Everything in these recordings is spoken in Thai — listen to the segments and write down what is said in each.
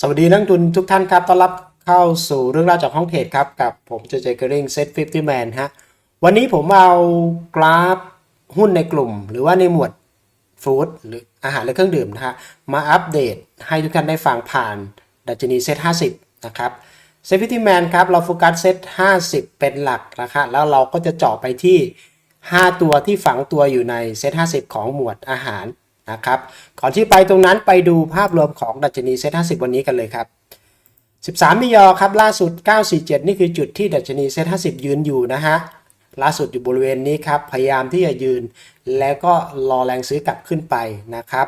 สวัสดีนักทุนทุกท่านครับ ต้อนรับเข้าสู่เรื่องราวจากห้องเทรดครับ กับผมเจเจเกอริงเซ็ต50 Man ฮะ วันนี้ผมเอากราฟหุ้นในกลุ่ม หรือว่าในหมวดฟู้ดหรืออาหารและเครื่องดื่มนะฮะ มาอัปเดตให้ทุกท่านได้ฟังผ่านดัชนีเซ็ต50นะครับเซ็ต50 Man ครับ เราโฟกัสเซ็ต50เป็นหลักนะครับแล้วเราก็จะเจาะไปที่ 5 ตัวที่ฝังตัวอยู่ในเซ็ต50ของหมวดอาหาร นะครับ ก่อนที่ไปตรงนั้นไปดูภาพรวมของดัชนีเซ็ต50วันนี้กันเลยครับ 13มิยอครับล่าสุด 947 นี่คือจุดที่ดัชนีเซ็ต50ยืนอยู่นะฮะล่าสุดอยู่บริเวณนี้ครับ พยายามที่จะยืน แล้วก็รอแรงซื้อกลับขึ้นไปนะครับ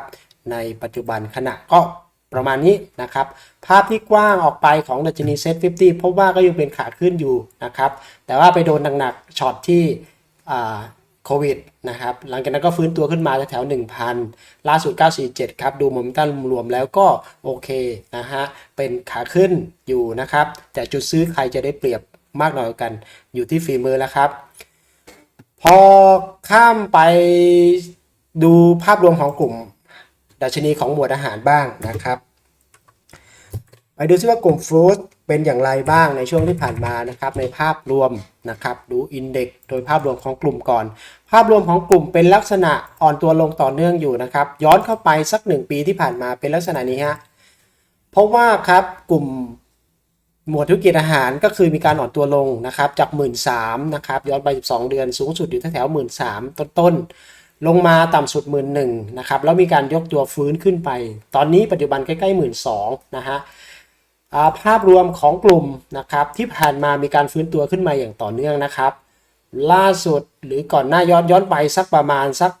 ในปัจจุบันขณะก็ประมาณนี้นะครับ ภาพที่กว้างออกไปของดัชนีเซ็ต50พบว่าก็ยังเป็นขาขึ้นอยู่นะครับ แต่ว่าไปโดนหนักๆช็อตที่ โควิดนะครับ หลังจากนั้นก็ฟื้นตัวขึ้นมาแถวๆ1,000 ล่าสุด 947 ครับ ดูโมเมนตัมรวมแล้วก็โอเคนะฮะ เป็นขาขึ้นอยู่นะครับ แต่จุดซื้อใครจะได้เปรียบมากน้อยกันอยู่ที่ฝีมือแล้วครับ พอข้ามไปดูภาพรวมของกลุ่ม ดัชนีของหมวดอาหารบ้างนะครับ ไปดูซิว่ากลุ่มฟรุต เป็นอย่างไรบ้างในช่วงที่ผ่านมานะครับในภาพรวมนะครับดูอินเด็กโดยภาพรวมของกลุ่มก่อน ภาพรวมของกลุ่มเป็นลักษณะอ่อนตัวลงต่อเนื่องอยู่นะครับย้อนเข้าไปสักหนึ่งปีที่ผ่านมาเป็นลักษณะนี้ฮะเพราะว่าครับกลุ่มหมวดธุรกิจอาหารก็คือมีการอ่อนตัวลงนะครับจาก 1 3ื่นนะครับย้อนไป 12 เดือนสูงสุดอยู่แถวๆหมื่นสามต้นๆลงมาต่ำสุด1 1ื่นหนึ่งนะครับแล้วมีการยกตัวฟื้นขึ้นไป ตอนนี้ปัจจุบันใกล้ๆหมื่นสองนะฮะ ภาพรวมของกลุ่มนะครับที่ผ่านมามีการฟื้นตัวขึ้นมาอย่างต่อเนื่องนะครับ ล่าสุดหรือก่อนหน้าย้อนย้อนไปสักประมาณสัก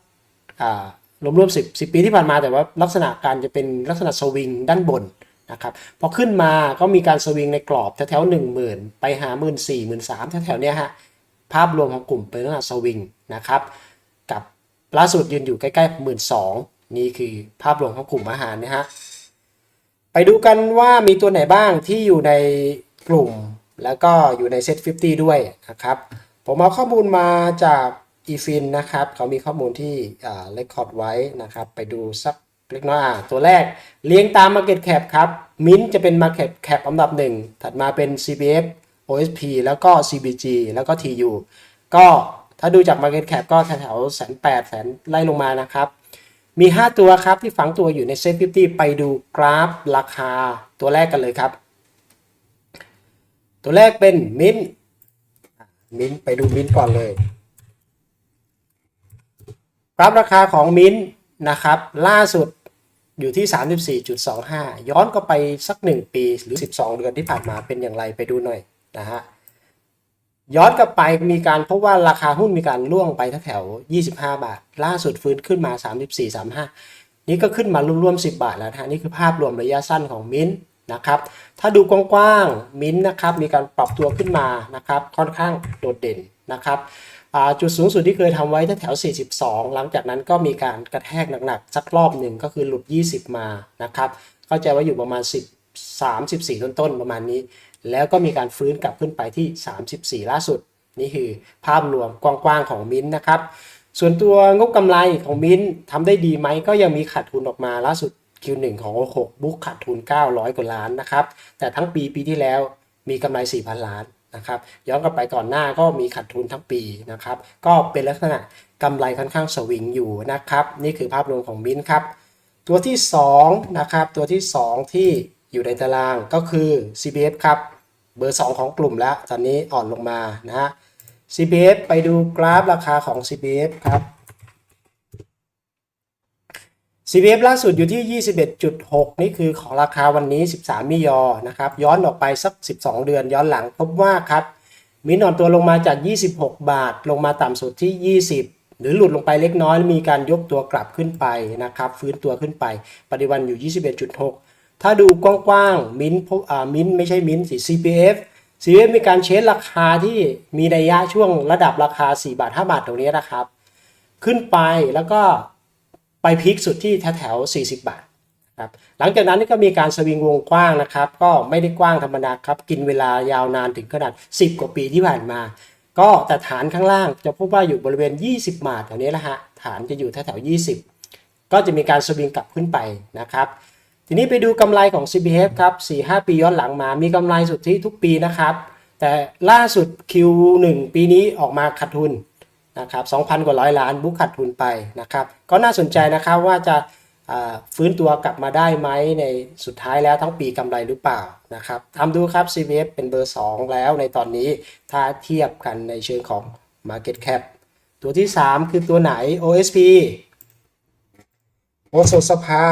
อ่ารวมๆสิบสิบปีที่ผ่านมาแต่ว่าลักษณะการจะเป็นลักษณะสวิงด้านบนนะครับพอขึ้นมาก็มีการสวิงในกรอบแถวๆหนึ่งหมื่นไปหาหมื่นสี่หมื่นสามแถวๆเนี้ยฮะภาพรวมของกลุ่มเป็นลักษณะสวิงนะครับกับล่าสุดยืนอยู่ใกล้ๆหมื่นสองนี่คือภาพรวมของกลุ่มอาหารนะฮะ ไปดูกันว่ามีตัวไหนบ้างที่อยู่ในกลุ่ม แล้วก็อยู่ในเซ็ต50 ด้วยนะครับ ผมเอาข้อมูลมาจาก eFin นะครับ เขามีข้อมูลที่อ่าเรคคอร์ดไว้นะครับ ไปดูสักเล็กน้อยตัวแรกเรียงตาม Market Cap ครับมิ้นจะเป็น Market Cap อันดับหนึ่งถัดมาเป็น CBF OSP แล้วก็ CBG แล้วก็ TU ก็ถ้าดูจาก Market Cap ก็แถวแสนแปดแสนไล่ลงมานะครับ มี 5 ตัวครับที่ฝังตัวอยู่ในเซ็ต50ไปดูกราฟราคาตัวแรกกันเลยครับ ตัวแรกเป็นมินมินไปดูมินก่อนเลย กราฟราคาของมินนะครับ ล่าสุดอยู่ที่ 34.25 ย้อนก็ไปสัก 1 ปีหรือ 12 เดือนที่ผ่านมาเป็นอย่างไรไปดูหน่อยนะฮะ ย้อนกลับไปมีการพบว่าราคาหุ้นมีการล่วงไปแถว 25 บาท ล่าสุดฟื้นขึ้นมา 34 35 นี่ก็ขึ้นมารวมๆ10 บาทแล้วนะนี่คือภาพรวมระยะสั้นของมิ้นท์นะครับ ถ้าดูกว้างๆมิ้นท์นะครับมีการปรับตัวขึ้นมานะครับค่อนข้างโดดเด่นนะครับจุดสูงสุดที่เคยทำไว้แถว 42 หลังจากนั้นก็มีการกระแทกหนักๆสักรอบหนึ่งก็คือหลุด 20 มานะครับเข้าใจว่าอยู่ประมาณ 10 34 ต้นๆประมาณนี้ แล้วก็มีการฟื้นกลับขึ้นไปที่ 34 ล่าสุด นี่คือภาพรวมกว้างๆของมินท์นะครับ ส่วนตัวงบกำไรของมินท์ทำได้ดีไหมก็ยังมีขาดทุนออกมาล่าสุด Q1 ของ6บุ๊กขาดทุน 900 กว่าล้านนะครับ แต่ทั้งปีปีที่แล้วมีกำไร 4,000 ล้านนะครับย้อนกลับไปก่อนหน้าก็มีขาดทุนทั้งปีนะครับก็เป็นลักษณะกำไรค่อนข้างสวิงอยู่นะครับ นี่คือภาพรวมของมินท์ครับตัวที่2นะครับตัวที่ 2 ที่ อยู่ในตารางก็คือ CBF ครับเบอร์ 2 ของกลุ่มแล้ว ตอนนี้อ่อนลงมานะฮะ CBF ไปดูกราฟราคาของ CBF ครับ CBF ล่าสุดอยู่ที่ 21.6 นี่คือของราคาวันนี้ 13 มิยอนะครับ ย้อนออกไปสัก 12 เดือนย้อนหลังพบว่าครับ มีนอนตัวลงมาจาก 26 บาท ลงมาต่ำสุดที่ 20 หรือหลุดลงไปเล็กน้อยแล้วมีการยกตัวกลับขึ้นไปนะครับ ฟื้นตัวขึ้นไปปัจจุบันอยู่ 21.6 ถ้าดูกว้างๆ มิ้นพบอ่ามิ้นไม่ใช่มิ้นสิ CPF CPF มีการเชนราคาที่มีระยะช่วงระดับราคา 4 บาท 5 บาทตรงนี้นะครับ ขึ้นไปแล้วก็ไปพีคสุดที่แถวๆ40 บาทครับหลังจากนั้นก็มีการสวิงวงกว้างนะครับ ก็ไม่ได้กว้างธรรมดาครับ กินเวลายาวนานถึงขนาด 10 กว่าปีที่ผ่านมา ก็แต่ฐานข้างล่างจะพบว่าอยู่บริเวณ 20 บาทแถวนี้แหละฮะฐานจะอยู่แถวๆ20 ก็จะมีการสวิงกลับขึ้นไปนะครับ ทีนี้ไปดูกำไรของ CPF ครับ 4-5 ปีย้อนหลังมา มีกำไรสุทธิทุกปีนะครับ แต่ล่าสุด Q1 ปีนี้ออกมาขาดทุนนะครับ 2,000 กว่าร้อยล้านบุ๊กขาดทุนไปนะครับ ก็น่าสนใจนะครับว่าจะฟื้นตัวกลับมาได้ไหมในสุดท้ายแล้วทั้งปีกำไรหรือเปล่านะครับทำดูครับ CPF เป็นเบอร์ 2 แล้วในตอนนี้ถ้าเทียบกันในเชิงของ Market Cap ตัวที่ 3 คือตัวไหน OSP โอสถสภา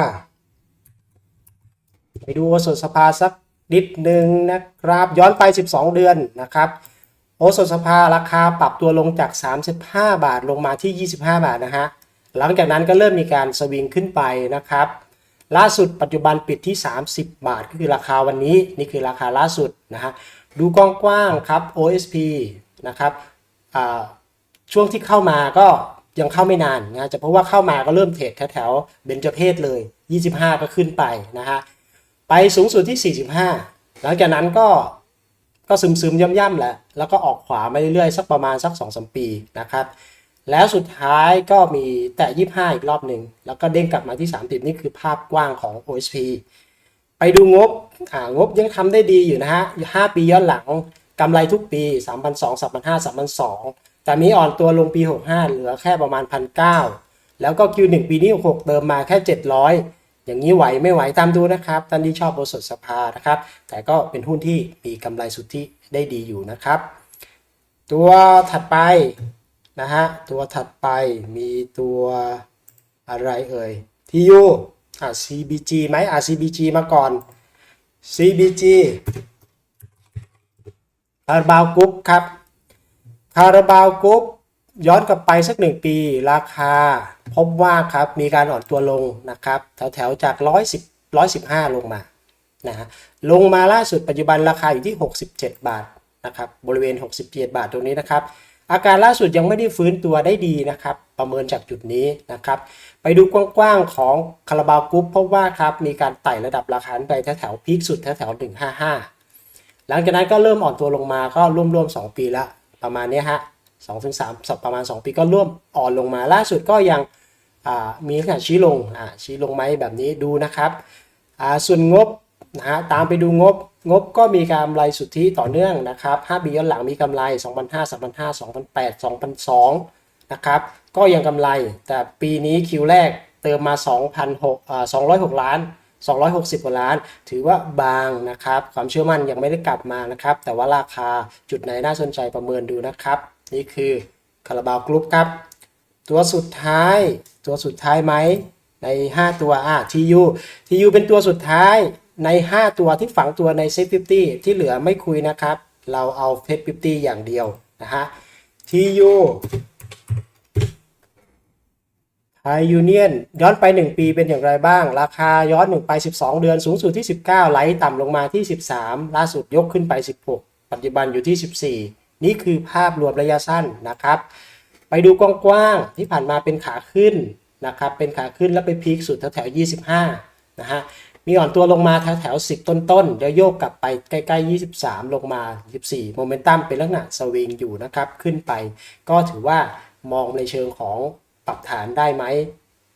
ไปดูโอสถสภาสักนิดหนึ่งนะครับ ย้อนไป 12 เดือนนะครับ โอสถสภาราคาปรับตัวลงจาก 35 บาทลงมาที่ 25 บาทนะฮะหลังจากนั้นก็เริ่มมีการสวิงขึ้นไปนะครับ ล่าสุดปัจจุบันปิดที่ 30 บาทก็คือราคาวันนี้นี่คือราคาล่าสุดนะฮะดูกว้างๆครับ OSP นะครับช่วงที่เข้ามาก็ยังเข้าไม่นานนะจะเพราะว่าเข้ามาก็เริ่มเทรดแถวๆเบญจเพศเลย 25 ก็ขึ้นไปนะฮะ ไปสูงสุดที่ 45 หลังจากนั้นก็ก็ซึมซึมย่ำย่ำๆแหละ แล้วก็ออกขวามาเรื่อยๆ สักประมาณสัก2-3ปีนะครับ แล้วสุดท้ายก็มีแตะ25 อีกรอบหนึ่ง แล้วก็เด้งกลับมาที่ 30 นี่คือภาพกว้างของ OSP ไปดูงบ อ่างบยังทำได้ดีอยู่นะฮะ 5 ปีย้อนหลังกำไรทุกปี 3,200 3,500 3,200 แต่มีอ่อนตัวลงปี 65 เหลือแค่ประมาณ 1,900 แล้วก็ Q1 ปีนี้6เติมมาแค่ 700 อย่างนี้ไหวไม่ไหวตามดูนะครับ ท่านที่ชอบบริษัทสภานะครับ แต่ก็เป็นหุ้นที่มีกำไรสุทธิได้ดีอยู่นะครับ ตัวถัดไปนะฮะตัวถัดไปมีตัวอะไรเอ่ย TU อะ CBG ไหมอะ CBG มาก่อน CBG คาราบาวกรุ๊ปครับคาราบาวกรุ๊ป ย้อนกลับไปสักหนึ่งปีราคา พบว่าครับมีการอ่อนตัวลงนะครับ แถวๆจาก 110 115 ลงมานะฮะลงมาล่าสุดปัจจุบันราคาอยู่ที่ 67 บาทนะครับบริเวณ 67 บาทตรงนี้นะครับ อาการล่าสุดยังไม่ได้ฟื้นตัวได้ดีนะครับ ประเมินจากจุดนี้นะครับ ไปดูกว้างๆของคาราบาวกรุ๊ปพบว่าครับมีการไต่ระดับราคาไปแถวๆพีคสุดแถวๆ155 หลังจากนั้นก็เริ่มอ่อนตัวลงมาก็ร่วมๆ 2 ปีละประมาณนี้ฮะ สองถึงสามสัปประมาณ 2 ปีก็ร่วมอ่อนลงมาล่าสุดก็ยังมีขนาดชี้ลงชี้ลงไหมแบบนี้ดูนะครับส่วนงบนะฮะตามไปดูงบงบก็มีกำไรสุทธิต่อเนื่องนะครับ5ปีย้อนหลังมีกำไร 2,500 3,500 2,800 2,200นะครับก็ยังกำไรแต่ปีนี้คิวแรกเติมมา2,600อ่า206 ล้าน 260กว่าล้าน ถือว่าบางนะครับ ความเชื่อมั่นยังไม่ได้กลับมานะครับ แต่ว่าราคาจุดไหนน่าสนใจประเมินดูนะครับ นี่คือคาราบาวกรุ๊ปครับ ตัวสุดท้ายตัวสุดท้ายไหมใน 5 ตัวอะ TU TU เป็นตัวสุดท้ายใน 5 ตัวที่ฝังตัวในเซฟ50ที่เหลือไม่คุยนะครับ เราเอาเซฟ50อย่างเดียวนะฮะ TU ไทยยูเนียนย้อนไป 1 ปีเป็นอย่างไรบ้าง ราคาย้อน 1 ไป 12 เดือนสูงสุดที่ 19 ไหลต่ำลงมาที่ 13 ล่าสุดยกขึ้นไป 16 ปัจจุบันอยู่ที่ 14 นี่คือภาพรวมระยะสั้นนะครับ ไปดูกว้างๆที่ผ่านมาเป็นขาขึ้นนะครับ เป็นขาขึ้นแล้วไปพีคสุดแถวๆ25 นะฮะ มีอ่อนตัวลงมาแถวๆ10 ต้นๆเดี๋ยวโยกกลับไปใกล้ๆ 23 ลงมา14โมเมนตัมเป็นลักษณะสวิงอยู่นะครับ ขึ้นไป ก็ถือว่ามองในเชิงของปรับฐานได้ไหม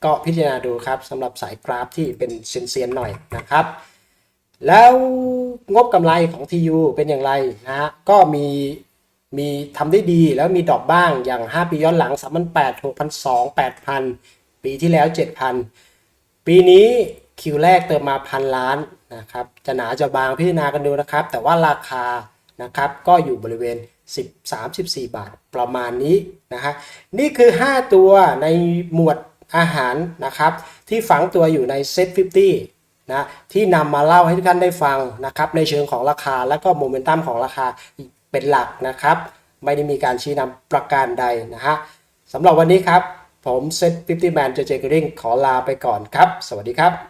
ก็พิจารณาดูครับสำหรับสายกราฟที่เป็นเซียนๆหน่อยนะครับ แล้วงบกำไรของ TU เป็นอย่างไรนะฮะ ก็มี มีทำได้ดีแล้วมีดรอปบ้างอย่าง 5 ปีย้อนหลัง 3,800 6 2 0 8,000 ปีที่แล้ว 7,000 ปีนี้คิวแรกเติมมาพันล้านนะครับจะหนาจะบางพิจารณากันดูนะครับ แต่ว่าราคานะครับก็อยู่บริเวณ10 34บาทประมาณนี้นะฮะนี่คือ 5 ตัวในหมวดอาหารนะครับ ที่ฝังตัวอยู่ในเซ็ต50นะที่นำมาเล่าให้ทุกท่านได้ฟังนะครับในเชิงของราคาและก็โมเมนตัมของราคา เป็นหลักนะครับ ไม่ได้มีการชี้นำประการใดนะฮะสำหรับวันนี้ครับ ผมเซตฟิฟตี้แมนเจเจกริงขอลาไปก่อนครับ สวัสดีครับ